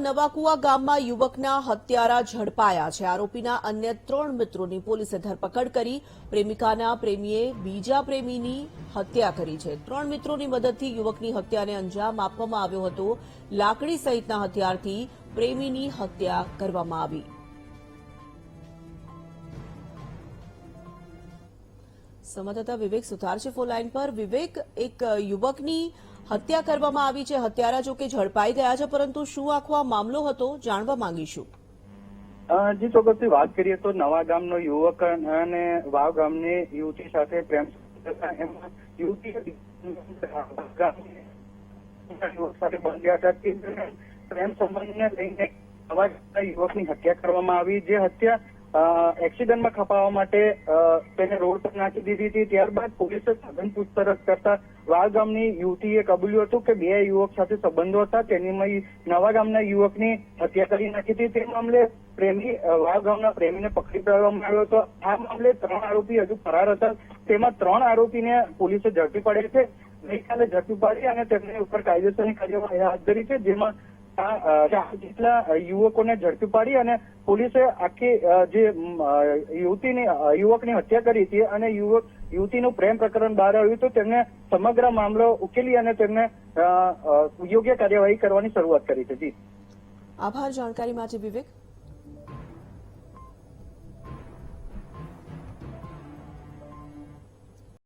નવાકુવા ગામમાં યુવકના હત્યારા ઝડપાયા છે. આરોપીના અન્ય ત્રણ મિત્રોની પોલીસે ધરપકડ કરી પ્રેમિકાના પ્રેમીએ બીજા પ્રેમીની હત્યા કરી છે. ત્રણ મિત્રોની મદદથી યુવકની હત્યાને અંજામ આપવામાં આવ્યો હતો. લાકડી સહિતના હથિયારથી પ્રેમીની હત્યા કરવામાં આવી. સંવાદદાતા વિવેક સુથાર છે ફોન લાઈન પર. વિવેક, એક યુવકની હત્યા કરવામાં આવી છે. હત્યારા જો કે ઝડપાઈ ગયા છે, પરંતુ શું આખો આ મામલો હતો જાણવા માંગીશું. જી, ચોક્કસથી વાત કરીએ તો નવા ગામનો યુવક અને વાવ ગામની યુવતી સાથે પ્રેમ યુવતી પ્રેમ સંબંધને લઈને નવા યુવકની હત્યા કરવામાં આવી. જે હત્યા એક્સિડન્ટમાં ખપાવવા માટે તેને રોડ પર નાખી દીધી હતી. ત્યારબાદ પોલીસે સઘન પૂછપરછ કરતા વાવ ગામની યુવતીએ કબૂલ્યું હતું કે બે યુવક સાથે સંબંધો હતા. તેની નવા ગામના યુવકની હત્યા કરી નાખી હતી. તે મામલે પ્રેમી વાવ ગામના પ્રેમીને પકડી પાડવામાં આવ્યો હતો. આ મામલે ત્રણ આરોપી હજુ ફરાર હતા. તેમાં ત્રણ આરોપીને પોલીસે ઝડપી પડે છે. ગઈકાલે ઝડપી પાડી અને તેમની ઉપર કાયદેસરની કાર્યવાહી હાથ ધરી છે, જેમાં જેટલા યુવકોને ઝડપી પાડી અને પોલીસે આખી જે યુવતીની યુવકની હત્યા કરી હતી અને યુવક, યુવતીનું પ્રેમ પ્રકરણ બહાર આવ્યું તો તેમને સમગ્ર મામલો ઉકેલી અને તેમને યોગ્ય કાર્યવાહી કરવાની શરૂઆત કરી હતી. આભાર, જાણકારી માટે વિવેક.